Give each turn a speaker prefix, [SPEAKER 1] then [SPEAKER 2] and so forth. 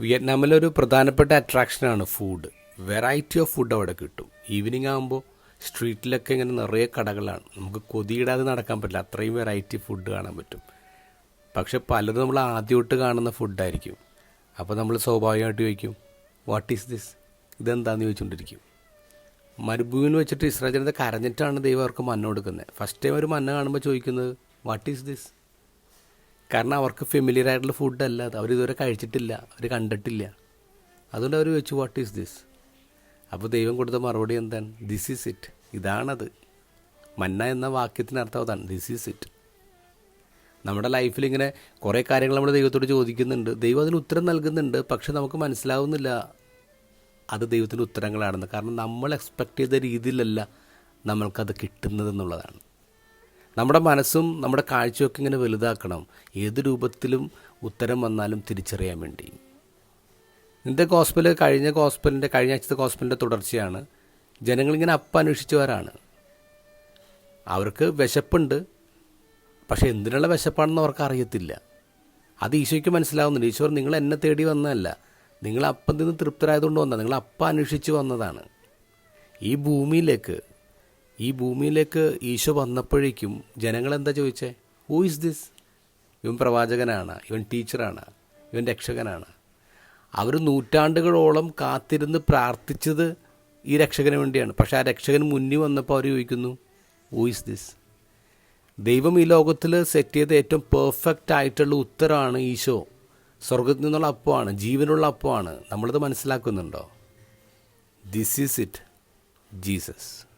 [SPEAKER 1] വിയറ്റ്നാമിലൊരു പ്രധാനപ്പെട്ട അട്രാക്ഷനാണ് food variety of food അവിടെ കിട്ടും. ഈവനിങ് ആകുമ്പോൾ സ്ട്രീറ്റിലൊക്കെ ഇങ്ങനെ നിറയെ കടകളാണ്. നമുക്ക് കൊതിയിടാതെ നടക്കാൻ പറ്റില്ല. അത്രയും വെറൈറ്റി ഫുഡ് കാണാൻ പറ്റും. പക്ഷെ പലതും നമ്മൾ ആദ്യമായിട്ട് കാണുന്ന ഫുഡായിരിക്കും അപ്പോൾ നമ്മൾ സ്വാഭാവികമായിട്ട് ചോദിക്കും വാട്ട് ഈസ് ദിസ് ഇതെന്താണെന്ന് ചോദിച്ചുകൊണ്ടിരിക്കും. മരുഭൂമിയിൽ വെച്ചിട്ട് ഇസ്രാചനത്തെ കരഞ്ഞിട്ടാണ് ദൈവം അവർക്ക് മന്ന കൊടുക്കുന്നത്. ഫസ്റ്റ് ടൈം ഒരു മന്ന കാണുമ്പോൾ ചോദിക്കുന്നത് വാട്ട് ഈസ് ദിസ് കാരണം അവർക്ക് ഫെമിലിയർ ആയിട്ടുള്ള ഫുഡല്ല അത് അവരിതുവരെ കഴിച്ചിട്ടില്ല. അവർ കണ്ടിട്ടില്ല. അതുകൊണ്ട് അവർ വെച്ചു വാട്ട് ഈസ് ദിസ് അപ്പോൾ ദൈവം കൊടുത്ത മറുപടി എന്താണ്? ദിസ് ഈസ് ഇറ്റ് ഇതാണത്. മന്ന എന്ന വാക്യത്തിന് അർത്ഥം അതാണ്. ദിസ് ഈസ് ഇറ്റ് നമ്മുടെ ലൈഫിൽ ഇങ്ങനെ കുറേ കാര്യങ്ങൾ നമ്മൾ ദൈവത്തോട് ചോദിക്കുന്നുണ്ട്. ദൈവം അതിന് ഉത്തരം നൽകുന്നുണ്ട്. പക്ഷെ നമുക്ക് മനസ്സിലാവുന്നില്ല അത് ദൈവത്തിന്റെ ഉത്തരങ്ങളാണെന്ന്. കാരണം നമ്മൾ എക്സ്പെക്റ്റ് ചെയ്ത രീതിയിലല്ല നമ്മൾക്കത് കിട്ടുന്നതെന്നുള്ളതാണ്. നമ്മുടെ മനസ്സും നമ്മുടെ കാഴ്ചയൊക്കെ ഇങ്ങനെ വലുതാക്കണം. ഏത് രൂപത്തിലും ഉത്തരം വന്നാലും തിരിച്ചറിയാൻ വേണ്ടി. ഇന്നത്തെ ഗോസ്പൽ കഴിഞ്ഞ ഗോസ്പലിന്റെ കഴിഞ്ഞ ആഴ്ചത്തെ ഗോസ്പലിന്റെ തുടർച്ചയാണ്. ജനങ്ങളിങ്ങനെ അപ്പം അന്വേഷിച്ചവരാണ് അവർക്ക് വിശപ്പുണ്ട്. പക്ഷേ എന്തിനുള്ള വിശപ്പാണെന്ന് അവർക്ക് അറിയത്തില്ല. അത് ഈശോയ്ക്ക് മനസ്സിലാവുന്നുണ്ട്. ഈശോർ നിങ്ങൾ എന്നെ തേടി വന്നതല്ല. നിങ്ങൾ അപ്പം നിന്ന് തൃപ്തരായതുകൊണ്ട് വന്നതാണ് നിങ്ങൾ അപ്പം അന്വേഷിച്ച് വന്നതാണ്. ഈ ഭൂമിയിലേക്ക് ഈ ഭൂമിയിലേക്ക് ഈശോ വന്നപ്പോഴേക്കും ജനങ്ങൾ എന്താ ചോദിച്ചേ? ഹൂ ഇസ് ദിസ് ഇവൻ പ്രവാചകനാണ് ഇവൻ ടീച്ചറാണ് ഇവൻ രക്ഷകനാണ്. അവർ നൂറ്റാണ്ടുകളോളം കാത്തിരുന്ന് പ്രാർത്ഥിച്ചത് ഈ രക്ഷകന് വേണ്ടിയാണ്. പക്ഷെ ആ രക്ഷകൻ മുന്നിൽ വന്നപ്പോൾ അവർ ചോദിക്കുന്നു ഹൂ ഇസ് ദിസ് ദൈവം ഈ ലോകത്തിൽ സെറ്റ് ചെയ്ത ഏറ്റവും പെർഫെക്റ്റ് ആയിട്ടുള്ള ഉത്തരമാണ് ഈശോ. സ്വർഗത്തിൽ നിന്നുള്ള അപ്പമാണ് ജീവനുള്ള അപ്പമാണ്. നമ്മളത് മനസ്സിലാക്കുന്നുണ്ടോ? This is it Jesus